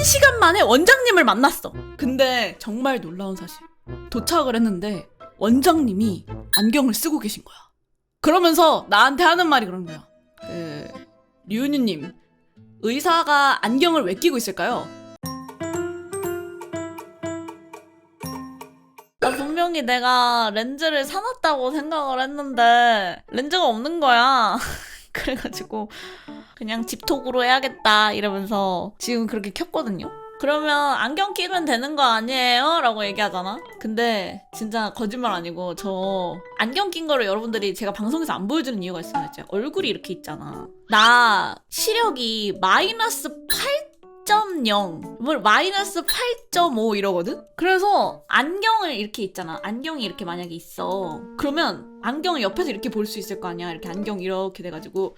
한 시간 만에 원장님을 만났어. 근데 정말 놀라운 사실. 도착을 했는데 원장님이 안경을 쓰고 계신 거야. 그러면서 나한테 하는 말이 그런 거야. 그 류은유님 의사가 안경을 왜 끼고 있을까요? 나 분명히 내가 렌즈를 사놨다고 생각을 했는데 렌즈가 없는 거야. 그래가지고 그냥 집톡으로 해야겠다 이러면서 지금 그렇게 켰거든요. 그러면 안경 끼면 되는 거 아니에요? 라고 얘기하잖아? 근데 진짜 거짓말 아니고 저 안경 낀 거를 여러분들이 제가 방송에서 안 보여주는 이유가 있어요. 얼굴이 이렇게 있잖아. 나 시력이 마이너스 8.0, 뭘 마이너스 8.5 이러거든? 그래서 안경을 이렇게 있잖아. 안경이 이렇게 만약에 있어. 그러면 안경을 옆에서 이렇게 볼 수 있을 거 아니야. 이렇게 안경 이렇게 돼가지고.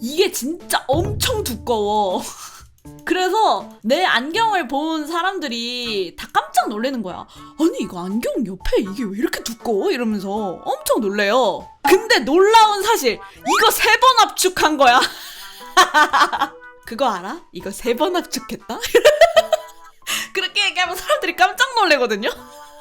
이게 진짜 엄청 두꺼워. 그래서 내 안경을 본 사람들이 다 깜짝 놀라는 거야. 아니 이거 안경 옆에 이게 왜 이렇게 두꺼워? 이러면서 엄청 놀래요. 근데 놀라운 사실 이거 세 번 압축한 거야. 그거 알아? 이거 세 번 압축했다? 그렇게 얘기하면 사람들이 깜짝 놀래거든요.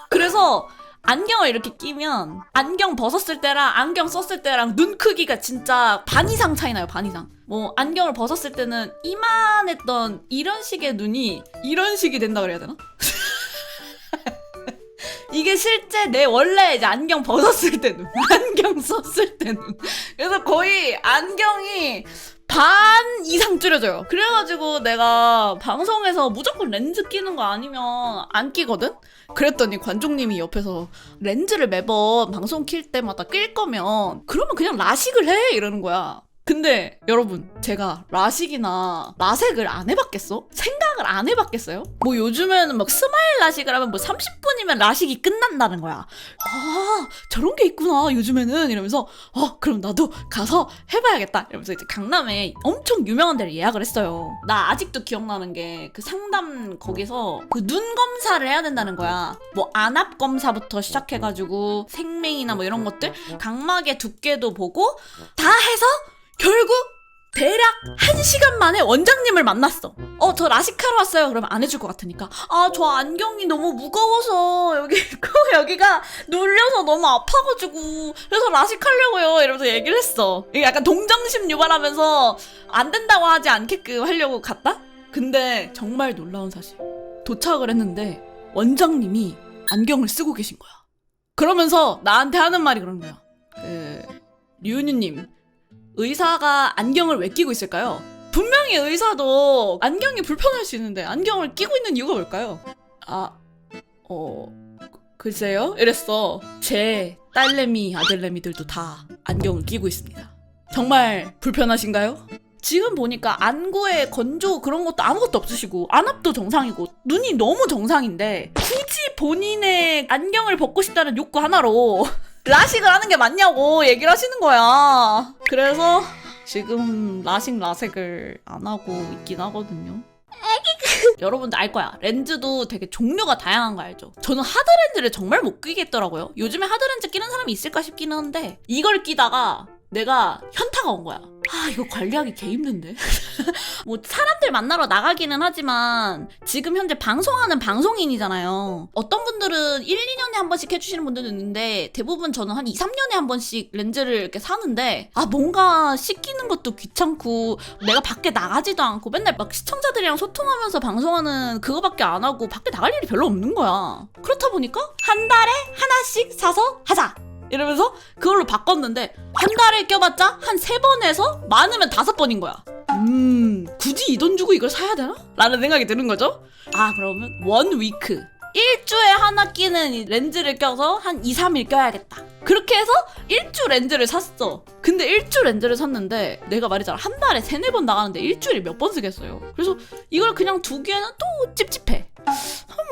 그래서 안경을 이렇게 끼면 안경 벗었을 때랑 안경 썼을 때랑 눈 크기가 진짜 반 이상 차이 나요, 반 이상. 뭐 안경을 벗었을 때는 이만했던 이런 식의 눈이 이런 식이 된다 그래야 되나? 이게 실제 내 원래 이제 안경 벗었을 때 눈, 안경 썼을 때 눈. 그래서 거의 안경이 반 이상 줄여져요. 그래가지고 내가 방송에서 무조건 렌즈 끼는 거 아니면 안 끼거든? 그랬더니 관종님이 옆에서 렌즈를 매번 방송 킬 때마다 낄 거면 그러면 그냥 라식을 해 이러는 거야. 근데 여러분 제가 라식이나 라섹을 안 해봤겠어? 생각을 안 해봤겠어요? 뭐 요즘에는 막 스마일 라식을 하면 뭐 30분이면 라식이 끝난다는 거야. 아 저런 게 있구나 요즘에는 이러면서 어 그럼 나도 가서 해봐야겠다 이러면서 이제 강남에 엄청 유명한 데를 예약을 했어요. 나 아직도 기억나는 게 그 상담 거기서 그 눈 검사를 해야 된다는 거야. 뭐 안압 검사부터 시작해가지고 생맹이나 뭐 이런 것들 각막의 두께도 보고 다 해서 결국 대략 한 시간 만에 원장님을 만났어. 어, 저 라식하러 왔어요. 그러면 안 해줄 것 같으니까. 아, 저 안경이 너무 무거워서 여기 있고 여기가 눌려서 너무 아파가지고 그래서 라식하려고요. 이러면서 얘기를 했어. 이게 약간 동정심 유발하면서 안 된다고 하지 않게끔 하려고 갔다? 근데 정말 놀라운 사실. 도착을 했는데 원장님이 안경을 쓰고 계신 거야. 그러면서 나한테 하는 말이 그런 거야. 그 류은유님 의사가 안경을 왜 끼고 있을까요? 분명히 의사도 안경이 불편할 수 있는데 안경을 끼고 있는 이유가 뭘까요? 아, 어, 글쎄요? 이랬어. 제 딸내미, 아들내미들도 다 안경을 끼고 있습니다. 정말 불편하신가요? 지금 보니까 안구에 건조 그런 것도 아무것도 없으시고 안압도 정상이고 눈이 너무 정상인데 굳이 본인의 안경을 벗고 싶다는 욕구 하나로 라식을 하는 게 맞냐고 얘기를 하시는 거야. 그래서 지금 라식 라섹을 안 하고 있긴 하거든요. 여러분들 알 거야. 렌즈도 되게 종류가 다양한 거 알죠? 저는 하드 렌즈를 정말 못 끼겠더라고요. 요즘에 하드 렌즈 끼는 사람이 있을까 싶기는 한데 이걸 끼다가 내가 현타가 온 거야. 아 이거 관리하기 개 힘든데. 뭐 사람들 만나러 나가기는 하지만 지금 현재 방송하는 방송인이잖아요. 어떤 분들은 1, 2년에 한 번씩 해주시는 분들도 있는데 대부분 저는 한 2, 3년에 한 번씩 렌즈를 이렇게 사는데 아 뭔가 씻기는 것도 귀찮고 내가 밖에 나가지도 않고 맨날 막 시청자들이랑 소통하면서 방송하는 그거밖에 안 하고 밖에 나갈 일이 별로 없는 거야. 그렇다 보니까 한 달에 하나씩 사서 하자. 이러면서 그걸로 바꿨는데 한 달에 껴봤자 한 세 번에서 많으면 다섯 번인 거야. 음, 굳이 이 돈 주고 이걸 사야 되나? 라는 생각이 드는 거죠. 아, 그러면 원 위크. 일주에 하나 끼는 이 렌즈를 껴서 한 2, 3일 껴야겠다. 그렇게 해서 일주 렌즈를 샀어. 근데 일주 렌즈를 샀는데 내가 말이잖아. 한 달에 세네 번 나가는데 일주일에 몇 번 쓰겠어요. 그래서 이걸 그냥 두기에는 또 찝찝해.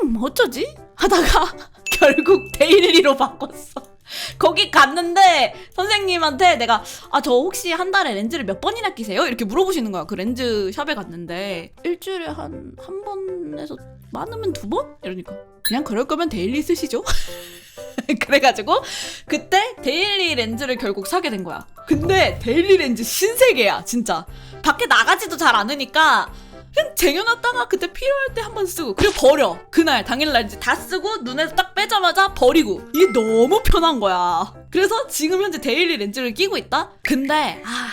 음, 어쩌지? 하다가 결국 데일리로 바꿨어. 거기 갔는데 선생님한테 내가 아 저 혹시 한 달에 렌즈를 몇 번이나 끼세요? 이렇게 물어보시는 거야. 그 렌즈 샵에 갔는데 일주일에 한 한 번에서 많으면 두 번? 이러니까 그냥 그럴 거면 데일리 쓰시죠. 그래가지고 그때 데일리 렌즈를 결국 사게 된 거야. 근데 데일리 렌즈 신세계야 진짜. 밖에 나가지도 잘 않으니까 그냥 쟁여놨다가 그때 필요할 때 한 번 쓰고. 그리고 버려. 그날 당일날 이제 다 쓰고 눈에서 딱 빼자마자 버리고. 이게 너무 편한 거야. 그래서 지금 현재 데일리 렌즈를 끼고 있다? 근데 아,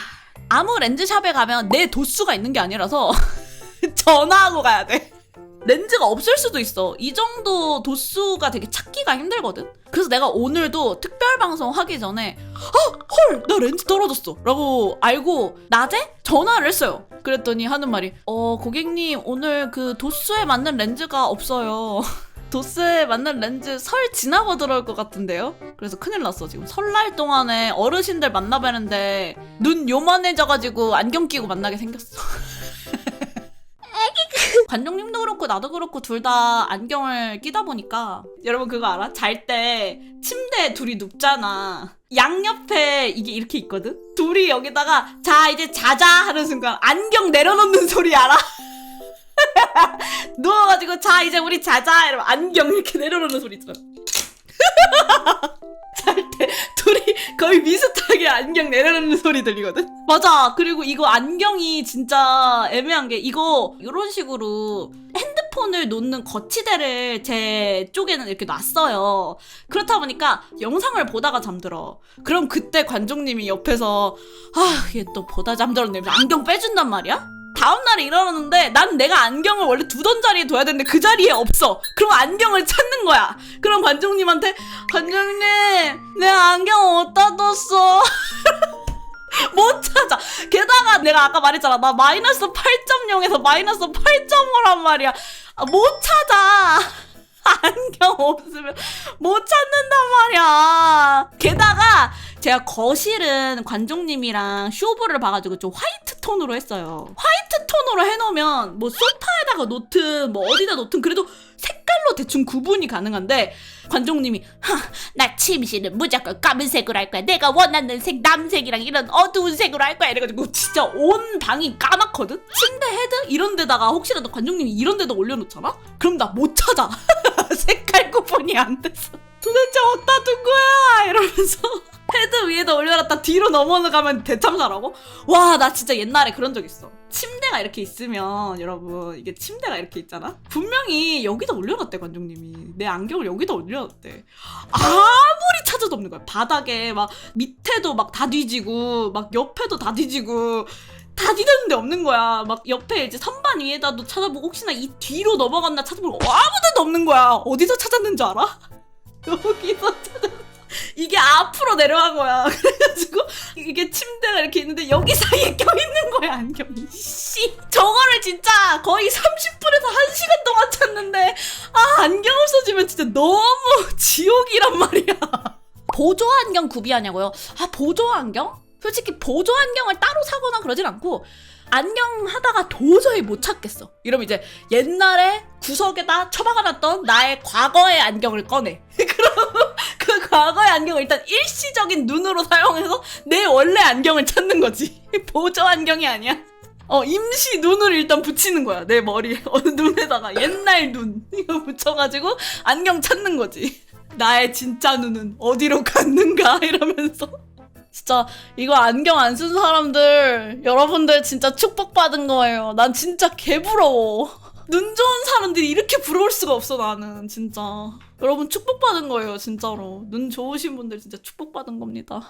아무 렌즈샵에 가면 내 도수가 있는 게 아니라서 전화하고 가야 돼 렌즈가 없을 수도 있어. 이 정도 도수가 되게 찾기가 힘들거든. 그래서 내가 오늘도 특별 방송 하기 전에 아, 헐, 나 렌즈 떨어졌어. 라고 알고 낮에 전화를 했어요. 그랬더니 하는 말이 어, 고객님 오늘 그 도수에 맞는 렌즈가 없어요. 도스에 맞는 렌즈 설 지나고 들어올 것 같은데요? 그래서 큰일 났어 지금 설날 동안에 어르신들 만나뵈는데 눈 요만해져가지고 안경 끼고 만나게 생겼어 관종님도 그렇고 나도 그렇고 둘 다 안경을 끼다 보니까 여러분 그거 알아? 잘 때 침대에 둘이 눕잖아 양옆에 이게 이렇게 있거든? 둘이 여기다가 자 이제 자자 하는 순간 안경 내려놓는 소리 알아? 누워가지고 자 이제 우리 자자 이러면 안경 이렇게 내려놓는 소리 있잖아 거의 비슷하게 안경 내려놓는 소리 들리거든? 맞아. 그리고 이거 안경이 진짜 애매한 게 이거 이런 식으로 핸드폰을 놓는 거치대를 제 쪽에는 이렇게 놨어요. 그렇다 보니까 영상을 보다가 잠들어. 그럼 그때 관종님이 옆에서 아, 얘 또 보다 잠들었네. 안경 빼준단 말이야? 다음날에 일어났는데 난 내가 안경을 원래 두던 자리에 둬야 되는데 그 자리에 없어. 그럼 안경을 찾는 거야. 그럼 관종님한테 관종님 내 안경 어디다 뒀어? 못 찾아. 게다가 내가 아까 말했잖아. 나 마이너스 8.0에서 마이너스 8.5란 말이야. 아, 못 찾아. 안경 없으면 못 찾는단 말이야. 게다가 제가 거실은 관종님이랑 쇼부를 봐가지고 좀 화이트 톤으로 했어요. 화이트 톤으로 해놓으면 뭐 소파에다가 놓든 뭐 어디다 놓든 그래도 색깔로 대충 구분이 가능한데 관종님이 "하, 나 침실은 무조건 까만색으로 할 거야. 내가 원하는 색 남색이랑 이런 어두운 색으로 할 거야. 이래가지고 진짜 온 방이 까맣거든. 침대 헤드 이런 데다가 혹시라도 관종님이 이런 데다 올려놓잖아. 그럼 나 못 찾아. 구분이 안 돼서 도대체 어디다 둔 거야? 이러면서 헤드 위에다 올려놨다 뒤로 넘어가면 대참사라고? 와 나 진짜 옛날에 그런 적 있어. 침대가 이렇게 있으면 여러분 이게 침대가 이렇게 있잖아? 분명히 여기다 올려놨대 관종님이. 내 안경을 여기다 올려놨대. 아무리 찾아도 없는 거야. 바닥에 막 밑에도 막 다 뒤지고 막 옆에도 다 뒤지고 다 뒤졌는데 없는 거야. 막 옆에 이제 선반 위에다도 찾아보고 혹시나 이 뒤로 넘어갔나 찾아보고 아무데도 없는 거야. 어디서 찾았는 줄 알아? 여기서 찾았어. 이게 앞으로 내려간 거야. 그래가지고 이게 침대가 이렇게 있는데 여기 사이에 껴있는 거야 안경이. 씨, 저거를 진짜 거의 30분에서 1시간 동안 찾는데 아 안경 없어지면 진짜 너무 지옥이란 말이야. 보조 안경 구비하냐고요? 아 보조 안경? 솔직히 보조 안경을 따로 사거나 그러진 않고 안경 하다가 도저히 못 찾겠어. 이러면 이제 옛날에 구석에다 처박아놨던 나의 과거의 안경을 꺼내. 그럼 그 과거의 안경을 일단 일시적인 눈으로 사용해서 내 원래 안경을 찾는 거지. 보조 안경이 아니야. 어 임시 눈을 일단 붙이는 거야 내 머리에 어느 눈에다가 옛날 눈 이거 붙여가지고 안경 찾는 거지. 나의 진짜 눈은 어디로 갔는가 이러면서. 진짜 이거 안경 안 쓴 사람들 여러분들 진짜 축복받은 거예요. 난 진짜 개부러워. 눈 좋은 사람들이 이렇게 부러울 수가 없어 나는 진짜. 여러분 축복받은 거예요 진짜로. 눈 좋으신 분들 진짜 축복받은 겁니다.